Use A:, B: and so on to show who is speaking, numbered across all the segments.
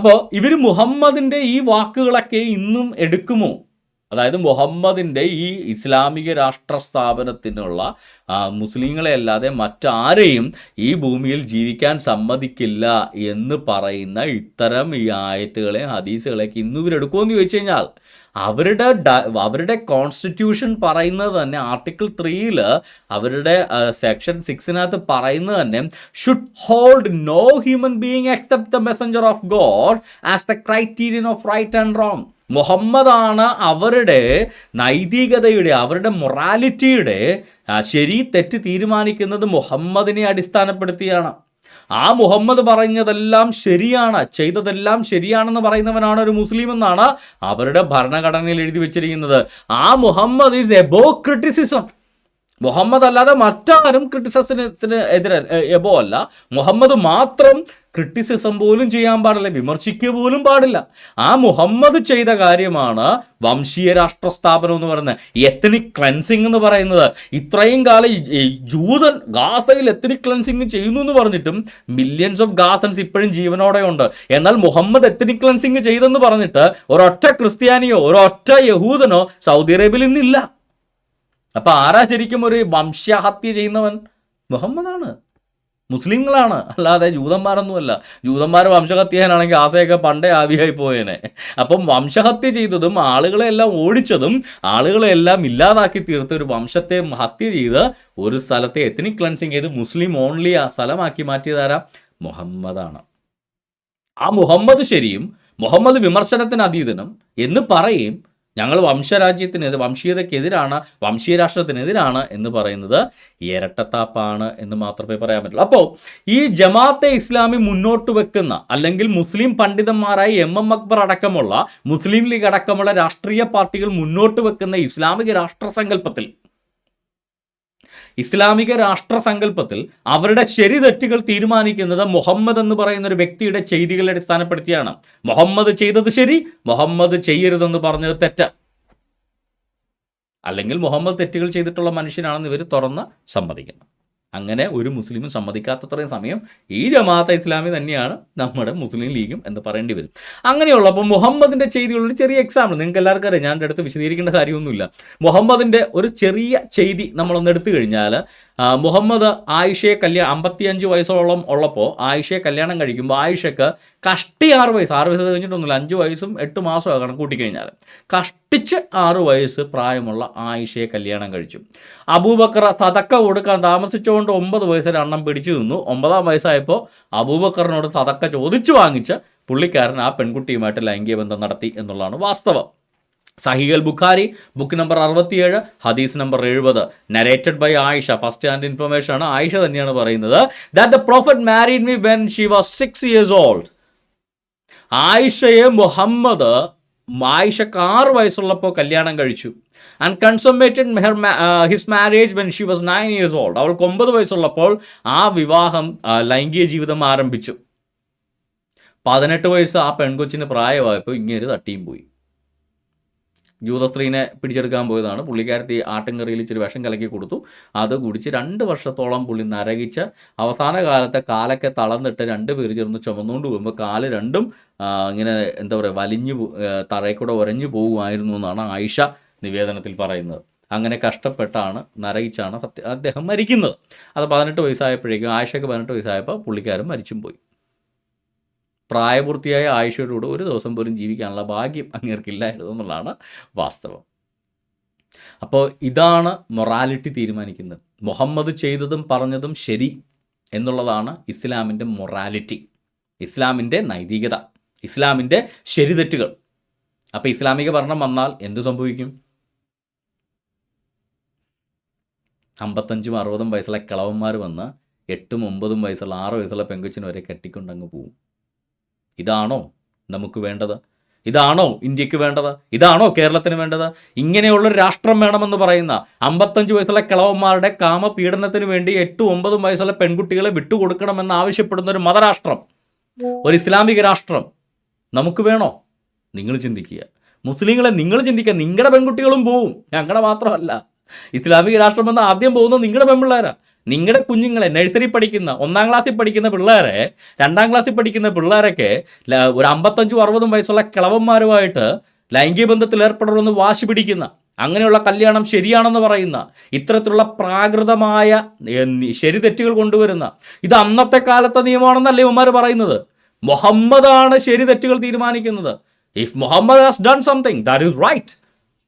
A: അപ്പോൾ ഇവർ മുഹമ്മദിന്റെ ഈ വാക്കുകളൊക്കെ ഇന്നും എടുക്കുമോ? അതായത് മുഹമ്മദിന്റെ ഈ ഇസ്ലാമിക രാഷ്ട്ര സ്ഥാപനത്തിനുള്ള മുസ്ലിങ്ങളെ അല്ലാതെ മറ്റാരെയും ഈ ഭൂമിയിൽ ജീവിക്കാൻ സമ്മതിക്കില്ല എന്ന് പറയുന്ന ഇത്തരം ഈ ആയത്തുകളെ ഹദീസുകളെയൊക്കെ ഇന്നും ഇവരെടുക്കുമെന്ന് ചോദിച്ചു കഴിഞ്ഞാൽ അവരുടെ അവരുടെ കോൺസ്റ്റിറ്റ്യൂഷൻ പറയുന്നത് തന്നെ ആർട്ടിക്കിൾ ത്രീയിൽ അവരുടെ സെക്ഷൻ സിക്സിനകത്ത് പറയുന്നത് തന്നെ should hold no human being except the messenger of God as the criterion of right and wrong മുഹമ്മദാണ് അവരുടെ നൈതികതയുടെ അവരുടെ മൊറാലിറ്റിയുടെ ശരി തെറ്റ് തീരുമാനിക്കുന്നത് മുഹമ്മദിനെ അടിസ്ഥാനപ്പെടുത്തിയാണ്. ആ മുഹമ്മദ് പറഞ്ഞതെല്ലാം ശരിയാണ് ചെയ്തതെല്ലാം ശരിയാണെന്ന് പറയുന്നവനാണ് ഒരു മുസ്ലിം എന്നാണ് അവരുടെ ഭരണഘടനയിൽ എഴുതി വെച്ചിരിക്കുന്നത്. ആ Muhammad is above criticism Muhammad അല്ലാതെ മറ്റാരും ക്രിറ്റിസിസത്തിന് എതിരെ എബോ അല്ല മുഹമ്മദ് മാത്രം ക്രിറ്റിസിസം പോലും ചെയ്യാൻ പാടില്ല വിമർശിക്കുക പോലും പാടില്ല. ആ മുഹമ്മദ് ചെയ്ത കാര്യമാണ് വംശീയ രാഷ്ട്ര സ്ഥാപനം എന്ന് പറയുന്നത്. എത്തനിക് ക്ലൻസിങ് എന്ന് പറയുന്നത്. ഇത്രയും കാലം ജൂതൻ ഗാസയിൽ എത്തനിക് ക്ലൻസിങ് ചെയ്യുന്നു എന്ന് പറഞ്ഞിട്ടും മില്യൻസ് ഓഫ് ഗാസൻസ് ഇപ്പോഴും ജീവനോടെ ഉണ്ട്. എന്നാൽ മുഹമ്മദ് എത്തനിക് ക്ലൻസിങ് ചെയ്തെന്ന് പറഞ്ഞിട്ട് ഒരൊറ്റ ക്രിസ്ത്യാനിയോ ഒരൊറ്റ യഹൂദനോ സൗദി അറേബ്യയിൽ ഇന്നില്ല അപ്പൊ ആരാ ശരിക്കും ഒരു വംശഹത്യ ചെയ്യുന്നവൻ? മുഹമ്മദാണ്. മുസ്ലിങ്ങളാണ്. അല്ലാതെ ജൂതന്മാരൊന്നുമല്ല. ജൂതന്മാർ വംശഹത്യ ആസയൊക്കെ പണ്ടേ ആവിയായി പോയേനെ. അപ്പം വംശഹത്യ ചെയ്തതും ആളുകളെ എല്ലാം ഓടിച്ചതും ആളുകളെ എല്ലാം ഇല്ലാതാക്കി തീർത്ത ഒരു വംശത്തെ ഹത്യ ചെയ്ത് ഒരു സ്ഥലത്തെ എത്നിക് ക്ലൻസിങ് ചെയ്ത് മുസ്ലിം ഓൺലി ആ സ്ഥലമാക്കി മാറ്റിയതാരാ മുഹമ്മദാണ്. ആ മുഹമ്മദ് ശരിയും മുഹമ്മദ് വിമർശനത്തിന് അതീതനും എന്ന് പറയും ഞങ്ങൾ വംശരാജ്യത്തിനെതിരെ വംശീയതയ്ക്കെതിരാണ് വംശീയ രാഷ്ട്രത്തിനെതിരാണ് എന്ന് പറയുന്നത് ഇരട്ടത്താപ്പാണ് എന്ന് മാത്രമേ പറയാൻ പറ്റുള്ളൂ. അപ്പോൾ ഈ ജമാഅത്തെ ഇസ്ലാമി മുന്നോട്ട് വെക്കുന്ന അല്ലെങ്കിൽ മുസ്ലിം പണ്ഡിതന്മാരായ എം എം അക്ബർ അടക്കമുള്ള മുസ്ലിം ലീഗ് അടക്കമുള്ള രാഷ്ട്രീയ പാർട്ടികൾ മുന്നോട്ട് വെക്കുന്ന ഇസ്ലാമിക രാഷ്ട്രസങ്കല്പത്തിൽ ഇസ്ലാമിക രാഷ്ട്രസങ്കല്പത്തിൽ അവരുടെ ശരി തെറ്റുകൾ തീരുമാനിക്കുന്നത് മുഹമ്മദ് എന്ന് പറയുന്ന ഒരു വ്യക്തിയുടെ ചെയ്തികളെ അടിസ്ഥാനപ്പെടുത്തിയാണ്. മുഹമ്മദ് ചെയ്തത് ശരി മുഹമ്മദ് ചെയ്യരുതെന്ന് പറഞ്ഞത് തെറ്റ. അല്ലെങ്കിൽ മുഹമ്മദ് തെറ്റുകൾ ചെയ്തിട്ടുള്ള മനുഷ്യനാണെന്ന് ഇവർ തുറന്ന് സമ്മതിക്കുന്നു. അങ്ങനെ ഒരു മുസ്ലിമും സമ്മതിക്കാത്തത്രയും സമയം ഈ ജമാഅത്തെ ഇസ്ലാമി തന്നെയാണ് നമ്മുടെ മുസ്ലിം ലീഗും എന്ന് പറയേണ്ടി വരും. അങ്ങനെയുള്ളപ്പോൾ മുഹമ്മദിന്റെ ചെയ്തികളുടെ ചെറിയ എക്സാമ്പിൾ നിങ്ങൾക്ക് എല്ലാവർക്കും അറിയാം. ഞാൻ എന്റെ അടുത്ത് വിശദീകരിക്കേണ്ട കാര്യമൊന്നുമില്ല. മുഹമ്മദിന്റെ ഒരു ചെറിയ ചെയ്തി നമ്മളൊന്ന് എടുത്തു കഴിഞ്ഞാൽ മുഹമ്മദ് ആയിഷയെ കല്യാണം അമ്പത്തിയഞ്ച് വയസ്സോളം ഉള്ളപ്പോൾ ആയിഷയെ കല്യാണം കഴിക്കുമ്പോൾ ആയിഷയ്ക്ക് കഷ്ടി ആറ് വയസ്സ് ആറ് വയസ്സ് കഴിഞ്ഞിട്ടൊന്നുമില്ല അഞ്ച് വയസ്സും എട്ട് മാസമാണ് കണക്ക് കൂട്ടിക്കഴിഞ്ഞാൽ കഷ്ടിച്ച് ആറ് വയസ്സ് പ്രായമുള്ള ആയിഷയെ കല്യാണം കഴിച്ചു. അബൂബക്കർ സതക്ക കൊടുക്കാൻ താമസിച്ചുകൊണ്ട് ഒമ്പത് വയസ്സിൽ അണ്ണം പിടിച്ചു നിന്നു. ഒമ്പതാം വയസ്സായപ്പോൾ അബൂബക്കറിനോട് സതക്ക ചോദിച്ചു വാങ്ങിച്ച് പുള്ളിക്കാരൻ ആ പെൺകുട്ടിയുമായിട്ട് ലൈംഗിക ബന്ധം നടത്തി എന്നുള്ളതാണ് വാസ്തവം. സഹിഗൽ ബുഖാരി ബുക്ക് നമ്പർ അറുപത്തിയേഴ് ഹദീസ് നമ്പർ എഴുപത്. Narrated by Aisha. First hand information ആണ്. ആയിഷ തന്നെയാണ് പറയുന്നത്. That the prophet married me when she was six years old ആയിഷയെ Muhammad ആയിഷക്ക് ആറ് വയസ്സുള്ളപ്പോൾ കല്യാണം കഴിച്ചു. And consummated Maher his marriage when she was nine years old അവൾക്ക് ഒമ്പത് വയസ്സുള്ളപ്പോൾ ആ വിവാഹം ലൈംഗിക ജീവിതം ആരംഭിച്ചു. പതിനെട്ട് വയസ്സ് ആ പെൺകൊച്ചിന് പ്രായമായപ്പോൾ ഇങ്ങനെ തട്ടിയും പോയി. ജൂതസ്ത്രീനെ പിടിച്ചെടുക്കാൻ പോയതാണ്. പുള്ളിക്കാരത്തി ആട്ടിൻകറിയിൽ ഇച്ചിരി വിഷം കലക്കി കൊടുത്തു. അത് കുടിച്ച് രണ്ട് വർഷത്തോളം പുള്ളി നരകിച്ച് അവസാന കാലത്തെ കാലൊക്കെ തളർന്നിട്ട് രണ്ട് പേര് ചേർന്ന് ചുമന്നുകൊണ്ട് പോകുമ്പോൾ കാൽ രണ്ടും ഇങ്ങനെ എന്താ പറയുക വലിഞ്ഞു തറയിൽക്കൂടെ ഉരഞ്ഞു പോകുമായിരുന്നു എന്നാണ് ആയിഷ നിവേദനത്തിൽ പറയുന്നത്. അങ്ങനെ കഷ്ടപ്പെട്ടാണ് നരകിച്ചാണ് സത്യ അദ്ദേഹം മരിക്കുന്നത്. അത് പതിനെട്ട് വയസ്സായപ്പോഴേക്കും ആയിഷയ്ക്ക് പതിനെട്ട് വയസ്സായപ്പോൾ പുള്ളിക്കാരൻ മരിച്ചും പോയി. പ്രായപൂർത്തിയായ ആയുഷയോടുകൂടെ ഒരു ദിവസം പോലും ജീവിക്കാനുള്ള ഭാഗ്യം അങ്ങേർക്കില്ലായിരുന്നു എന്നുള്ളതാണ് വാസ്തവം. അപ്പോൾ ഇതാണ് മൊറാലിറ്റി തീരുമാനിക്കുന്നത്. മുഹമ്മദ് ചെയ്തതും പറഞ്ഞതും ശരി എന്നുള്ളതാണ് ഇസ്ലാമിന്റെ മൊറാലിറ്റി. ഇസ്ലാമിന്റെ നൈതികത. ഇസ്ലാമിന്റെ ശരിതെറ്റുകൾ. അപ്പോൾ ഇസ്ലാമിക ഭരണം വന്നാൽ എന്ത് സംഭവിക്കും? അമ്പത്തഞ്ചും അറുപതും വയസ്സുള്ള കിളവന്മാർ വന്ന് എട്ടും ഒമ്പതും വയസ്സുള്ള ആറ് വയസ്സുള്ള പെങ്കൊച്ചിന് വരെ കെട്ടിക്കൊണ്ടങ്ങ് പോവും. ഇതാണോ നമുക്ക് വേണ്ടത്? ഇതാണോ ഇന്ത്യയ്ക്ക് വേണ്ടത്? ഇതാണോ കേരളത്തിന് വേണ്ടത്? ഇങ്ങനെയുള്ളൊരു രാഷ്ട്രം വേണമെന്ന് പറയുന്ന അമ്പത്തഞ്ച് വയസ്സുള്ള കിളവന്മാരുടെ കാമപീഡനത്തിന് വേണ്ടി എട്ടും ഒമ്പതും വയസ്സുള്ള പെൺകുട്ടികളെ വിട്ടുകൊടുക്കണമെന്ന് ആവശ്യപ്പെടുന്ന ഒരു മതരാഷ്ട്രം ഒരു ഇസ്ലാമിക രാഷ്ട്രം നമുക്ക് വേണോ? നിങ്ങൾ ചിന്തിക്കുക. മുസ്ലിങ്ങളെ നിങ്ങൾ ചിന്തിക്കുക. നിങ്ങളുടെ പെൺകുട്ടികളും പോവും. ഞങ്ങളുടെ മാത്രമല്ല. ഇസ്ലാമിക രാഷ്ട്രം എന്ന് ആദ്യം പോകുന്നത് നിങ്ങളുടെ പെൺപിള്ളേരാ. നിങ്ങളുടെ കുഞ്ഞുങ്ങളെ നഴ്സറി പഠിക്കുന്ന ഒന്നാം ക്ലാസ്സിൽ പഠിക്കുന്ന പിള്ളേരെ രണ്ടാം ക്ലാസ്സിൽ പഠിക്കുന്ന പിള്ളേരൊക്കെ ഒരു അമ്പത്തഞ്ചും അറുപതും വയസ്സുള്ള കിളവന്മാരുമായിട്ട് ലൈംഗിക ബന്ധത്തിൽ ഏർപ്പെടണമെന്ന് വാശി പിടിക്കുന്ന അങ്ങനെയുള്ള കല്യാണം ശരിയാണെന്ന് പറയുന്ന ഇത്തരത്തിലുള്ള പ്രാകൃതമായ ശരി തെറ്റുകൾ കൊണ്ടുവരുന്ന ഇത് അന്നത്തെ കാലത്തെ നിയമമാണെന്നല്ലേ ഇവന്മാർ പറയുന്നത്? മുഹമ്മദാണ് ശരി തെറ്റുകൾ തീരുമാനിക്കുന്നത്. If Muhammad has done something that is right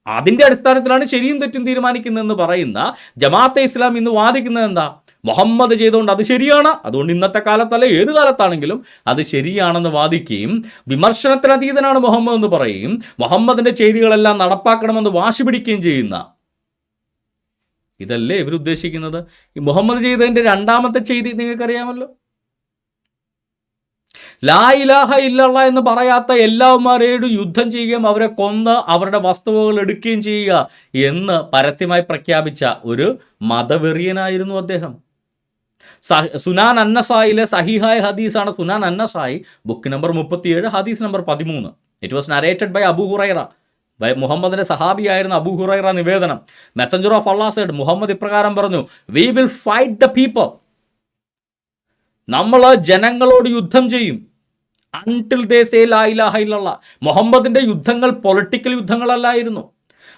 A: അതിന്റെ അടിസ്ഥാനത്തിലാണ് ശരിയും തെറ്റും തീരുമാനിക്കുന്നതെന്ന് പറയുന്ന ജമാഅത്തെ ഇസ്ലാം ഇന്ന് വാദിക്കുന്നത് എന്താ? മുഹമ്മദ് ചെയ്തുകൊണ്ട് അത് ശരിയാണ്. അതുകൊണ്ട് ഇന്നത്തെ കാലത്തല്ല ഏത് കാലത്താണെങ്കിലും അത് ശരിയാണെന്ന് വാദിക്കുകയും വിമർശനത്തിന് അതീതനാണ് മുഹമ്മദ് എന്ന് പറയുകയും മുഹമ്മദിന്റെ ചെയ്തികളെല്ലാം നടപ്പാക്കണമെന്ന് വാശി പിടിക്കുകയും ചെയ്യുന്ന ഇതല്ലേ ഇവരുദ്ദേശിക്കുന്നത്? ഈ മുഹമ്മദ് ചെയ്തതിന്റെ രണ്ടാമത്തെ ചെയ്തി നിങ്ങൾക്കറിയാമല്ലോ. ലാ ഇലാഹ ഇല്ലല്ല എന്ന് പറയാത്ത എല്ലാവന്മാരോടും യുദ്ധം ചെയ്യുകയും അവരെ കൊന്ന് അവരുടെ വസ്തുവകൾ എടുക്കുകയും ചെയ്യുക എന്ന് പരസ്യമായി പ്രഖ്യാപിച്ച ഒരു മതവെറിയനായിരുന്നു അദ്ദേഹം. സുനാൻ അന്നസായിലെ സഹിഹായ ഹദീസാണ് സുനാൻ അന്നസായി ബുക്ക് നമ്പർ മുപ്പത്തിയേഴ് ഹദീസ് നമ്പർ പതിമൂന്ന്. It was narrated by Abu Hurairah. മുഹമ്മദിന്റെ സഹാബിയായിരുന്ന അബു ഹുറൈറ നിവേദനം. Messenger of Allah said Muhammad ഇപ്രകാരം പറഞ്ഞു we will fight the people നമ്മൾ ജനങ്ങളോട് യുദ്ധം ചെയ്യും. അൺടിൽ ദേ സേ ലാ ഇലാഹ ഇല്ലല്ല മുഹമ്മദിന്റെ യുദ്ധങ്ങൾ പൊളിറ്റിക്കൽ യുദ്ധങ്ങളല്ലായിരുന്നു.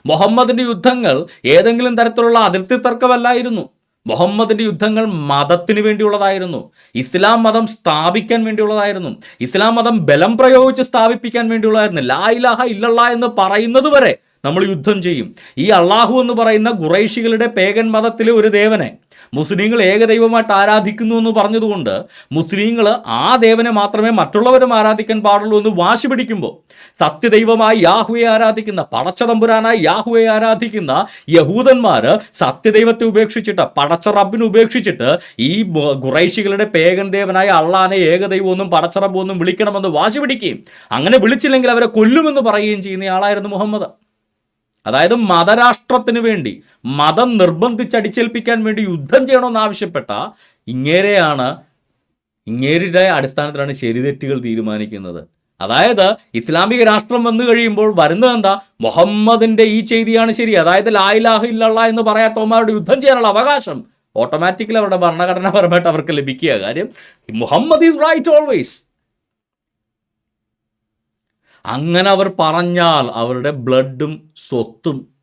A: മുഹമ്മദിന്റെ യുദ്ധങ്ങൾ ഏതെങ്കിലും തരത്തിലുള്ള അതിർത്തി തർക്കമല്ലായിരുന്നു. മുഹമ്മദിന്റെ യുദ്ധങ്ങൾ മതത്തിന് വേണ്ടിയുള്ളതായിരുന്നു. ഇസ്ലാം മതം സ്ഥാപിക്കാൻ വേണ്ടിയുള്ളതായിരുന്നു. ഇസ്ലാം മതം ബലം പ്രയോഗിച്ച് സ്ഥാപിപ്പിക്കാൻ വേണ്ടിയുള്ളതായിരുന്നു. ലാ ഇലാഹ ഇല്ലല്ല എന്ന് പറയുന്നത് വരെ നമ്മൾ യുദ്ധം ചെയ്യും. ഈ അള്ളാഹു എന്ന് പറയുന്ന ഖുറൈശികളുടെ പേഗൻ മതത്തിലെ ഒരു ദേവനെ മുസ്ലിങ്ങൾ ഏകദൈവമായിട്ട് ആരാധിക്കുന്നു എന്ന് പറഞ്ഞതുകൊണ്ട് മുസ്ലിങ്ങൾ ആ ദേവനെ മാത്രമേ മറ്റുള്ളവരും ആരാധിക്കാൻ പാടുള്ളൂ എന്ന് വാശി പിടിക്കുമ്പോൾ സത്യദൈവമായി യാഹുവെ ആരാധിക്കുന്ന പടച്ചതമ്പുരാനായി യാഹുവെ ആരാധിക്കുന്ന യഹൂദന്മാർ സത്യദൈവത്തെ ഉപേക്ഷിച്ചിട്ട് പടച്ച റബ്ബിനെ ഉപേക്ഷിച്ചിട്ട് ഈ ഗുറൈഷികളുടെ ഖുറൈശികളുടെ പേഗൻ ദേവനായ അള്ളാനെ ഏകദൈവമൊന്നും പടച്ച റബ്ബൊന്നും വിളിക്കണമെന്ന് വാശി പിടിക്കുകയും അങ്ങനെ വിളിച്ചില്ലെങ്കിൽ അവരെ കൊല്ലുമെന്ന് പറയുകയും ചെയ്യുന്ന ആളായിരുന്നു മുഹമ്മദ്. അതായത് മതരാഷ്ട്രത്തിന് വേണ്ടി മതം നിർബന്ധിച്ചടിച്ചേൽപ്പിക്കാൻ വേണ്ടി യുദ്ധം ചെയ്യണമെന്ന് ആവശ്യപ്പെട്ട ഇങ്ങേരെയാണ് ഇങ്ങേരുടെ അടിസ്ഥാനത്തിലാണ് ശരിതെറ്റുകൾ തീരുമാനിക്കുന്നത്. അതായത് ഇസ്ലാമിക രാഷ്ട്രം വന്നു കഴിയുമ്പോൾ വരുന്നത് എന്താ? മുഹമ്മദിന്റെ ഈ ചെയ്തിയാണ് ശരി. അതായത് ലായിലാഹ ഇല്ലല്ല എന്ന് പറയാത്തവന്മാരുടെ യുദ്ധം ചെയ്യാനുള്ള അവകാശം. ഓട്ടോമാറ്റിക്കലി അവരുടെ ഭരണഘടനാപരമായിട്ട് അവർക്ക് ലഭിക്കുക കാര്യം. Muhammad is right always. അങ്ങനെ അവർ പറഞ്ഞാൽ അവരുടെ ബ്ലഡും സ്വത്തും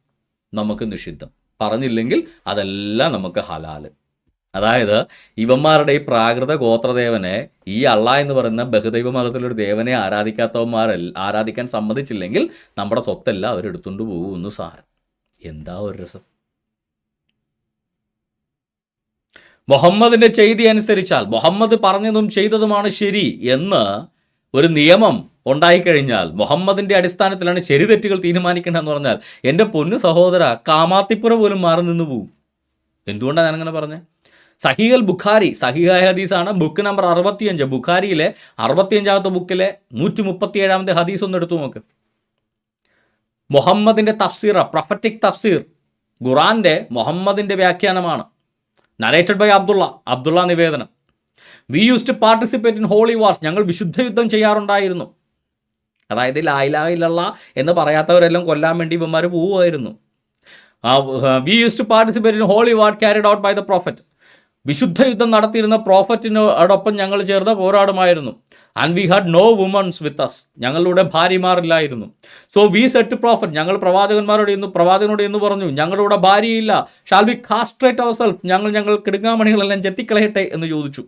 A: നമുക്ക് നിഷിദ്ധം. പറഞ്ഞില്ലെങ്കിൽ അതെല്ലാം നമുക്ക് ഹലാൽ. അതായത് ഇവന്മാരുടെ ഈ പ്രാകൃത ഗോത്രദേവനെ ഈ അള്ള എന്ന് പറയുന്ന ബഹുദൈവ മതത്തിലൊരു ദേവനെ ആരാധിക്കാത്തവന്മാരല്ല ആരാധിക്കാൻ സമ്മതിച്ചില്ലെങ്കിൽ നമ്മുടെ സ്വത്തെല്ലാം അവരെടുത്തുകൊണ്ട് പോകുമെന്ന് സാരം. എന്താ ഒരു രസം? മുഹമ്മദിന്റെ ചെയ്തി അനുസരിച്ചാൽ മുഹമ്മദ് പറഞ്ഞതും ചെയ്തതുമാണ് ശരി എന്ന് ഒരു നിയമം ഉണ്ടായിക്കഴിഞ്ഞാൽ മുഹമ്മദിന്റെ അടിസ്ഥാനത്തിലാണ് ശരി തെറ്റുകൾ തീരുമാനിക്കേണ്ടതെന്ന് പറഞ്ഞാൽ എന്റെ പൊന്നു സഹോദര കാമാത്തിപ്പുറ പോലും മാറി നിന്ന് പോവും. എന്തുകൊണ്ടാണ് ഞാനങ്ങനെ പറഞ്ഞത് സഹീഹൽ ബുഖാരി സഹിഹായ ഹദീസാണ് ബുക്ക് നമ്പർ അറുപത്തിയഞ്ച്. ബുഖാരിയിലെ അറുപത്തിയഞ്ചാമത്തെ ബുക്കിലെ നൂറ്റി മുപ്പത്തി ഏഴാമത്തെ ഹദീസ് ഒന്ന് എടുത്തു നോക്ക്. മുഹമ്മദിന്റെ തഫ്സീർ പ്രൊഫറ്റിക് തഫ്സീർ ഖുറാന്റെ മുഹമ്മദിന്റെ വ്യാഖ്യാനമാണ്. നരേറ്റഡ് ബൈ അബ്ദുള്ള അബ്ദുള്ള നിവേദനം. We use to participate in holy wars ഞങ്ങൾ വിശുദ്ധ യുദ്ധം ചെയ്യാറുണ്ടായിരുന്നു. അതായത് ലായിലായില്ല എന്ന് പറയാത്തവരെല്ലാം കൊല്ലാൻ വേണ്ടി ഇവന്മാർ പോവുമായിരുന്നു. We use to participate in holy war carried out by the prophet വിശുദ്ധ യുദ്ധം നടത്തിയിരുന്ന പ്രോഫറ്റിനോടൊപ്പം ഞങ്ങൾ ചേർന്ന പോരാടുമായിരുന്നു. And we had no womens with us ഞങ്ങളുടെ ഭാര്യമാരില്ലായിരുന്നു. സോ വി സെറ്റ് പ്രോഫറ്റ് ഞങ്ങൾ പ്രവാചകന്മാരോട് എന്ന് പ്രവാചകനോട് എന്ന് പറഞ്ഞു ഞങ്ങളുടെ ഭാര്യയില്ല. Shall we castrate our self ഞങ്ങൾ ഞങ്ങൾ കിടുങ്ങാമണികളെല്ലാം ചെത്തിക്കളയട്ടെ എന്ന് ചോദിച്ചു.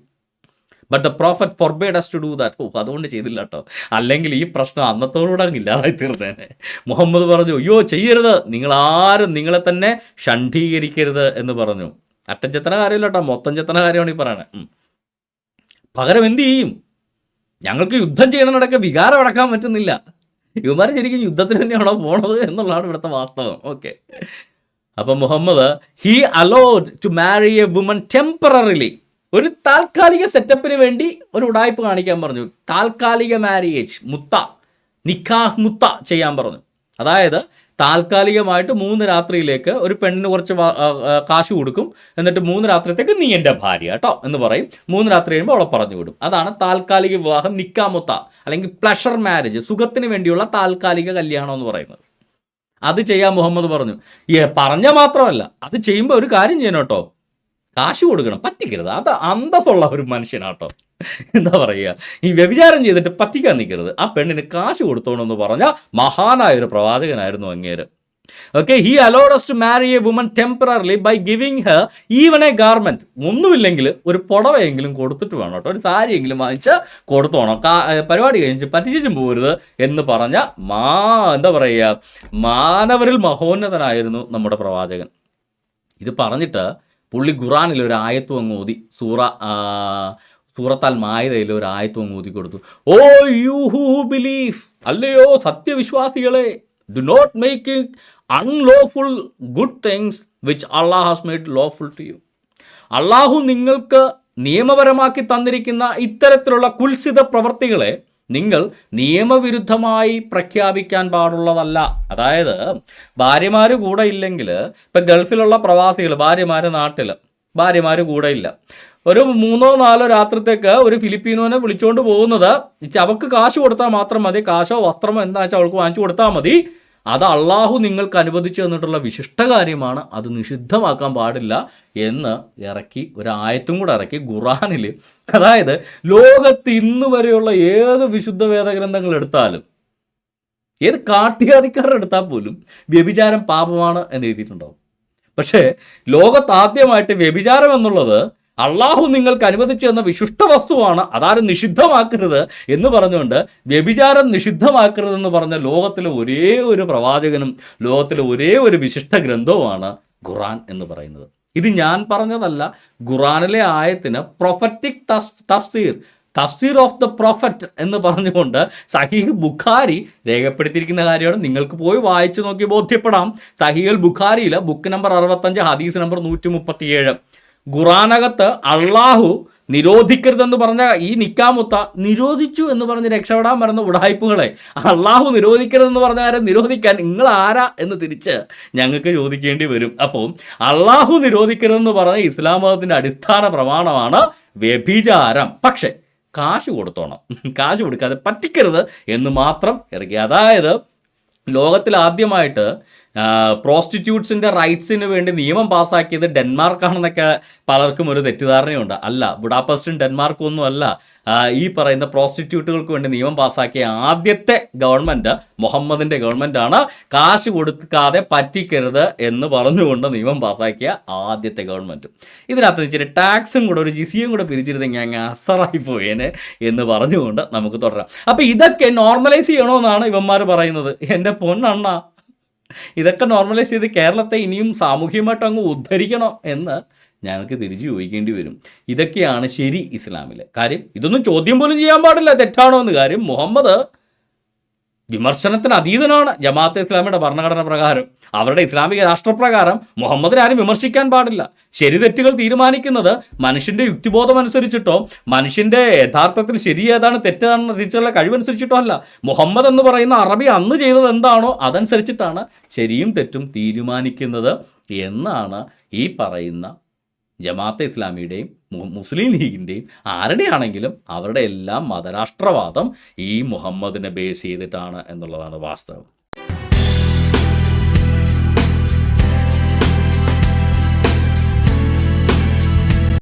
A: But the prophet forbade us to do that oh അതുകൊണ്ട് ചെയ്തില്ല കേട്ടോ അല്ലെങ്കിൽ ഈ പ്രശ്നം അന്നത്തോടുകൂടെ അങ്ങ് ഇല്ലാതായി തീർന്നേനെ. മുഹമ്മദ് പറഞ്ഞു അയ്യോ ചെയ്യരുത്. നിങ്ങൾ ആരും നിങ്ങളെ തന്നെ ഷണ്ഡീകരിക്കരുത് എന്ന് പറഞ്ഞു. അറ്റഞ്ചെത്തന കാര്യമില്ല കേട്ടോ മൊത്തം ചെത്തന കാര്യമാണ് ഈ പറയണേ. പകരം എന്ത് ചെയ്യും? ഞങ്ങൾക്ക് യുദ്ധം ചെയ്യണമെന്നടക്കം വികാരം അടക്കാൻ പറ്റുന്നില്ല. ഇവന്മാർ ശരിക്കും യുദ്ധത്തിന് തന്നെയാണോ പോണത് എന്നുള്ളതാണ് ഇവിടുത്തെ വാസ്തവം. ഓക്കെ. അപ്പം Muhammad he allowed to marry a woman temporarily ഒരു താൽക്കാലിക സെറ്റപ്പിന് വേണ്ടി ഒരു ഉടായ്പ കാണിക്കാൻ പറഞ്ഞു. താൽക്കാലിക മാരേജ് മുത്ത നിക്കാഹ് മുത്ത ചെയ്യാൻ പറഞ്ഞു. അതായത് താൽക്കാലികമായിട്ട് മൂന്ന് രാത്രിയിലേക്ക് ഒരു പെണ്ണിന് കുറച്ച് കാശ് കൊടുക്കും. എന്നിട്ട് മൂന്ന് രാത്രിയത്തേക്ക് നീ എന്റെ ഭാര്യ കേട്ടോ എന്ന് പറയും. മൂന്ന് രാത്രി കഴിയുമ്പോൾ അവളെ പറഞ്ഞു വിടും. അതാണ് താൽക്കാലിക വിവാഹം നിക്കാമുത്ത അല്ലെങ്കിൽ പ്ലഷർ മാരേജ് സുഖത്തിന് വേണ്ടിയുള്ള താൽക്കാലിക കല്യാണം എന്ന് പറയുന്നത്. അത് ചെയ്യാൻ മുഹമ്മദ് പറഞ്ഞു. ഏ പറഞ്ഞ മാത്രമല്ല അത് ചെയ്യുമ്പോൾ ഒരു കാര്യം ചെയ്യണം കേട്ടോ കാശ് കൊടുക്കണം പറ്റിക്കരുത്. അത് അന്തസ്സുള്ള ഒരു മനുഷ്യനാട്ടോ. എന്താ പറയുക? ഈ വ്യഭിചാരം ചെയ്തിട്ട് പറ്റിക്കാൻ നിൽക്കരുത്. ആ പെണ്ണിന് കാശ് കൊടുത്തോണെന്ന് പറഞ്ഞ മഹാനായ ഒരു പ്രവാചകനായിരുന്നു അങ്ങേര്. Okay he allowed us to marry a woman temporarily by giving her even a garment ഒന്നുമില്ലെങ്കിൽ ഒരു പുടവയെങ്കിലും കൊടുത്തിട്ട് വേണം കേട്ടോ. ഒരു സാരിയെങ്കിലും വാങ്ങിച്ച് കൊടുത്തോണം പരിപാടി കഴിഞ്ഞ് പറ്റിച്ചും പോരുത് എന്ന് പറഞ്ഞ മാ എന്താ പറയുക? മാനവരിൽ മഹോന്നതനായിരുന്നു നമ്മുടെ പ്രവാചകൻ. ഇത് പറഞ്ഞിട്ട് പുള്ളി ഖുറാനിൽ ഒരു ആയത്വം അങ്ങ് ഓതി സൂറ സൂറത്താൽ മായതയിൽ ഒരു ആയത്വം അങ്ങ് ഓതി കൊടുത്തു. ഓ യു ഹൂ ബിലീഫ് അല്ലയോ സത്യവിശ്വാസികളെ do not make unlawful good things which Allah has made lawful to you അള്ളാഹു നിങ്ങൾക്ക് നിയമപരമാക്കി തന്നിരിക്കുന്ന ഇത്തരത്തിലുള്ള കുൽസിത പ്രവർത്തികളെ നിങ്ങൾ നിയമവിരുദ്ധമായി പ്രഖ്യാപിക്കാൻ പാടുള്ളതല്ല. അതായത് ഭാര്യമാർ കൂടെ ഇല്ലെങ്കിൽ ഇപ്പം ഗൾഫിലുള്ള പ്രവാസികൾ ഭാര്യമാർ നാട്ടിൽ ഭാര്യമാർ കൂടെ ഇല്ല. ഒരു മൂന്നോ നാലോ രാത്രിത്തേക്ക് ഒരു ഫിലിപ്പീനോനെ വിളിച്ചുകൊണ്ട് പോകുന്നത് അവൾക്ക് കാശ് കൊടുത്താൽ മാത്രം മതി കാശോ വസ്ത്രമോ എന്താ വെച്ചാൽ അവൾക്ക് വാങ്ങിച്ചു കൊടുത്താൽ മതി. അത് അള്ളാഹു നിങ്ങൾക്ക് അനുവദിച്ചു തന്നിട്ടുള്ള വിശിഷ്ട കാര്യമാണ്. അത് നിഷിദ്ധമാക്കാൻ പാടില്ല എന്ന് ഇറക്കി ഒരു ആയത്തും കൂടെ ഇറക്കി ഖുറാനിൽ അതായത് ലോകത്ത് ഇന്ന് വരെയുള്ള ഏത് വിശുദ്ധ വേദഗ്രന്ഥങ്ങൾ എടുത്താലും ഏത് കാട്ടിയാതിക്കാരുടെ എടുത്താൽ പോലും വ്യഭിചാരം പാപമാണ് എന്ന് എഴുതിയിട്ടുണ്ടാവും. പക്ഷേ ലോകത്ത് ആദ്യമായിട്ട് വ്യഭിചാരം എന്നുള്ളത് അള്ളാഹു നിങ്ങൾക്ക് അനുവദിച്ചു തന്ന വിശിഷ്ട വസ്തുവാണ് അതാരും നിഷിദ്ധമാക്കരുത് എന്ന് പറഞ്ഞുകൊണ്ട് വ്യഭിചാരം നിഷിദ്ധമാക്കരുതെന്ന് പറഞ്ഞ ലോകത്തിലെ ഒരേ ഒരു പ്രവാചകനും ലോകത്തിലെ ഒരേ ഒരു വിശിഷ്ട ഗ്രന്ഥവുമാണ് ഖുറാൻ എന്ന് പറയുന്നത്. ഇത് ഞാൻ പറഞ്ഞതല്ല ഖുറാനിലെ ആയത്തിന് പ്രൊഫറ്റിക് തഫ്സീർ തഫ്സീർ ഓഫ് ദ പ്രൊഫറ്റ് എന്ന് പറഞ്ഞുകൊണ്ട് സഹീഹ് ബുഖാരി രേഖപ്പെടുത്തിയിരിക്കുന്ന കാര്യമാണ്. നിങ്ങൾക്ക് പോയി വായിച്ചു നോക്കി ബോധ്യപ്പെടാം. സഹീൽ ബുഖാരിയിൽ ബുക്ക് നമ്പർ അറുപത്തഞ്ച് ഹദീസ് നമ്പർ നൂറ്റി മുപ്പത്തിയേഴ് ഖുറാനകത്ത് അള്ളാഹു നിരോധിക്കരുതെന്ന് പറഞ്ഞ ഈ നിക്കാമുത്ത നിരോധിച്ചു എന്ന് പറഞ്ഞ് രക്ഷപ്പെടാൻ വരുന്ന ഉടായ്പകളെ അള്ളാഹു നിരോധിക്കരുതെന്ന് പറഞ്ഞ കാര്യം നിരോധിക്കാൻ നിങ്ങൾ ആരാ എന്ന് തിരിച്ച് ഞങ്ങൾക്ക് ചോദിക്കേണ്ടി വരും. അപ്പോൾ അള്ളാഹു നിരോധിക്കരുതെന്ന് പറഞ്ഞ ഇസ്ലാം മതത്തിന്റെ അടിസ്ഥാന പ്രമാണമാണ് വ്യഭിചാരം. പക്ഷേ കാശ് കൊടുത്തോണം. കാശ് കൊടുക്കാതെ പറ്റിക്കരുത് എന്ന് മാത്രം ഇറക്കി. അതായത് ലോകത്തിൽ ആദ്യമായിട്ട് പ്രോസ്റ്റിറ്റ്യൂട്ട്സിന്റെ റൈറ്റ്സിന് വേണ്ടി നിയമം പാസ്സാക്കിയത് ഡെൻമാർക്കാണെന്നൊക്കെ പലർക്കും ഒരു തെറ്റിദ്ധാരണയുണ്ട്. അല്ല ബുഡാപസ്റ്റും ഡെൻമാർക്കും ഒന്നും അല്ല. ഈ പറയുന്ന പ്രോസ്റ്റിറ്റ്യൂട്ടുകൾക്ക് വേണ്ടി നിയമം പാസ്സാക്കിയ ആദ്യത്തെ ഗവൺമെന്റ് മുഹമ്മദിന്റെ ഗവൺമെന്റാണ് കാശ് കൊടുക്കാതെ പറ്റിക്കരുത് എന്ന് പറഞ്ഞുകൊണ്ട് നിയമം പാസ്സാക്കിയ ആദ്യത്തെ ഗവൺമെന്റ് ഇതിനകത്ത് ഇച്ചിരി ടാക്സും കൂടെ ഒരു ജിസിയും കൂടെ പിരിച്ചിരുന്നെങ്കിൽ അങ്ങ് അസറായി പോയേനെ എന്ന് പറഞ്ഞുകൊണ്ട് നമുക്ക് തുടരാം. അപ്പോൾ ഇതൊക്കെ നോർമലൈസ് ചെയ്യണമെന്നാണ് ഇവന്മാർ പറയുന്നത്. എന്റെ പൊന്നണ്ണ. ഇതൊക്കെ നോർമലൈസ് ചെയ്ത് കേരളത്തെ ഇനിയും സാമൂഹികമായിട്ട് അങ്ങ് ഉദ്ധരിക്കണം എന്ന് ഞങ്ങൾക്ക് തിരിച്ചു ചോദിക്കേണ്ടി വരും. ഇതൊക്കെയാണ് ശരി ഇസ്ലാമിൽ കാര്യം. ഇതൊന്നും ചോദ്യം പോലും ചെയ്യാൻ പാടില്ല. തെറ്റാണോ എന്ന് കാര്യം മുഹമ്മദ് വിമർശനത്തിന് അതീതനാണ് ജമാഅത്തെ ഇസ്ലാമിയുടെ ഭരണഘടന പ്രകാരം. അവരുടെ ഇസ്ലാമിക രാഷ്ട്രപ്രകാരം മുഹമ്മദിനെ ആരും വിമർശിക്കാൻ പാടില്ല. ശരി തെറ്റുകൾ തീരുമാനിക്കുന്നത് മനുഷ്യന്റെ യുക്തിബോധം അനുസരിച്ചിട്ടോ മനുഷ്യന്റെ യഥാർത്ഥത്തിൽ ശരി ഏതാണ് തെറ്റാണെന്ന് തിരിച്ചുള്ള കഴിവനുസരിച്ചിട്ടോ അല്ല. മുഹമ്മദ് എന്ന് പറയുന്ന അറബി അന്ന് ചെയ്തത് എന്താണോ അതനുസരിച്ചിട്ടാണ് ശരിയും തെറ്റും തീരുമാനിക്കുന്നത് എന്നാണ് ഈ പറയുന്ന ജമാഅത്തെ ഇസ്ലാമിയുടെയും മുസ്ലിം ലീഗിന്റെയും ആരുടെയാണെങ്കിലും അവരുടെ എല്ലാം മതരാഷ്ട്രവാദം ഈ മുഹമ്മദിനെ ബേസ് ചെയ്തിട്ടാണ് എന്നുള്ളതാണ് വാസ്തവം.